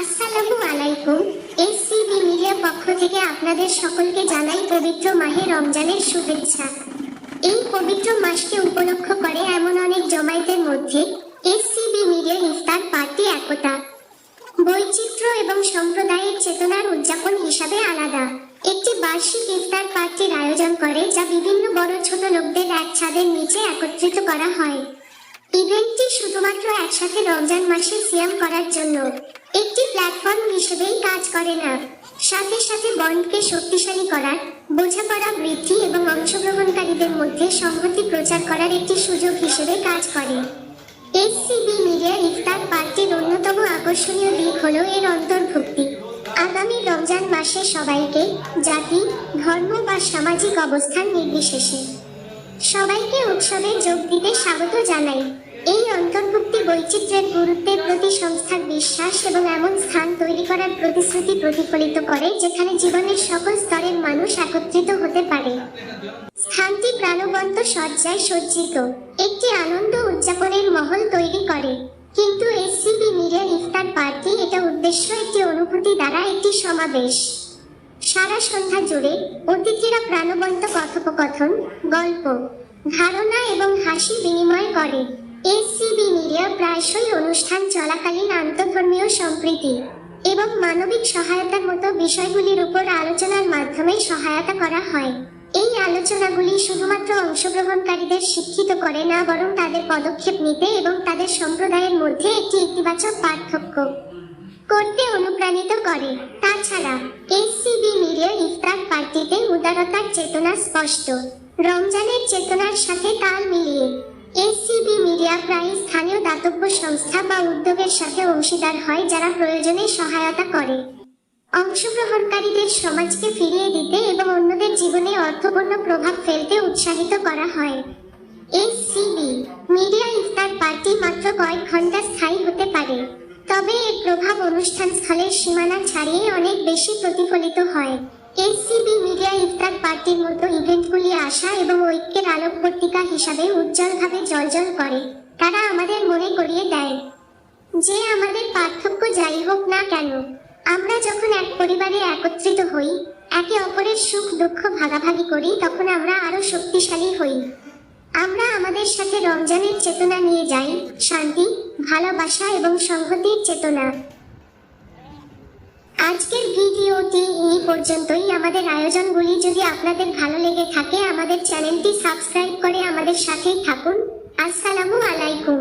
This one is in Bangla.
আসসালামু আলাইকুম। এসসিবি মিডিয়া পক্ষ থেকে আপনাদের সকলকে জানাই পবিত্র মাহে রমজানের শুভেচ্ছা। এই পবিত্র মাসকে উপলক্ষ করে এমন অনেক জমায়েতের মধ্যে এসসিবি মিডিয়া ইফতার পার্টি একতা। বৈচিত্র্য এবং সম্প্রদায়ের চেতনার উদযাপন হিসাবে আলাদা। একটি বার্ষিক ইফতার পার্টির আয়োজন করে যা বিভিন্ন বড় ছোট লোকদের এক ছাদের নিচে একত্রিত করা হয়। ইভেন্টটি শুধুমাত্র একসাথে রমজান মাসে সিয়াম করার জন্য। প্ল্যাটফর্ম হিসেবেই কাজ করে না। সাথে সাথে বন্ডকে শক্তিশালী করার, বোঝাপড়া বৃদ্ধি এবং অংশগ্রহণকারীদের মধ্যে সংহতি প্রচার করার একটি সুযোগ হিসেবে কাজ করে। এসসিবি মিডিয়া ইফতার পার্টির অন্যতম আকর্ষণীয় দিক হল এর অন্তর্ভুক্তি। আগামী রমজান মাসে সবাইকে জাতি, ধর্ম বা সামাজিক অবস্থান নির্বিশেষে। সবাইকে উৎসবে যোগ দিতে স্বাগত জানাই। এই অন্তর্ভুক্তি বৈচিত্র্যের গুরুত্বের প্রতি সংস্থার বিশ্বাস এবং এমন স্থান তৈরি করার প্রতিশ্রুতি প্রতিফলিত করে যেখানে জীবনের সকল স্তরের মানুষ একত্রিত হতে পারে। স্থানটি প্রাণবন্ত সজ্জায় সজ্জিত। একটি আনন্দ উদযাপনের মহল তৈরি করে। কিন্তু এসসিবি মিডিয়া ইফতার পার্টি এটা উদ্দেশ্য একটি অনুভূতি দ্বারা একটি সমাবেশ। সারা সন্ধ্যা জুড়ে অতিথিরা প্রাণবন্ত কথোপকথন, গল্প, ধারণা এবং হাসি বিনিময় করে। এসসিবি মিডিয়া প্রায়শই অনুষ্ঠান চলাকালীন আন্তধর্মীয় সম্প্রীতি এবং মানবিক সহায়তার মতো বিষয়গুলির উপর আলোচনার মাধ্যমে সহায়তা করা হয়। এই আলোচনাগুলি শুধুমাত্র অংশগ্রহণকারীদের শিক্ষিত করে না, বরং তাদের পদক্ষেপ নিতে এবং তাদের সম্প্রদায়ের মধ্যে একটি ইতিবাচক পার্থক্য করতে অনুপ্রাণিত করে। তাছাড়া, এসসিবি মিডিয়া ইফতার পার্টিতে উদারতার চেতনা স্পষ্ট। রমজানের চেতনার সাথে তাল মিলিয়ে এসসিবি মিডিয়া প্রায় স্থানীয় দাতব্য সংস্থা বা উদ্যোগের সাথে অংশীদার হয় যারা প্রয়োজনে সহায়তা করে। অংশগ্রহণকারীদের সমাজকে ফিরিয়ে দিতে এবং অন্যদের জীবনে অর্থপূর্ণ প্রভাব ফেলতে উৎসাহিত করা হয়। এসসিবি মিডিয়া ইফতার পার্টি মাত্র কয়েক ঘণ্টা স্থায়ী হতে পারে। প্রভাব অনুষ্ঠান স্থলের সীমানা ছাড়িয়ে অনেক বেশি প্রতিফলিত হয়। এসসিবি মিডিয়া ইফতার পার্টির মতো ইভেন্টগুলি আশা এবং ঐক্যের আলোকবর্তিকা হিসাবে উজ্জ্বলভাবে জলজল করে। তারা আমাদের মনে করিয়ে দেয় যে আমাদের পার্থক্য যাই হোক না কেন, আমরা যখন এক পরিবারে একত্রিত হই, একে অপরের সুখ দুঃখ ভাগাভাগি করি, তখন আমরা আরও শক্তিশালী হই। আমরা আমাদের সাথে রমজানের চেতনা নিয়ে যাই, শান্তি, ভালোবাসা এবং সংহতির চেতনা। আজকের ভিডিওটি এই পর্যন্তই। আমাদের আয়োজনগুলি যদি আপনাদের ভালো লেগে থাকে, আমাদের চ্যানেলটি সাবস্ক্রাইব করে আমাদের সাথেই থাকুন। আসসালামু আলাইকুম।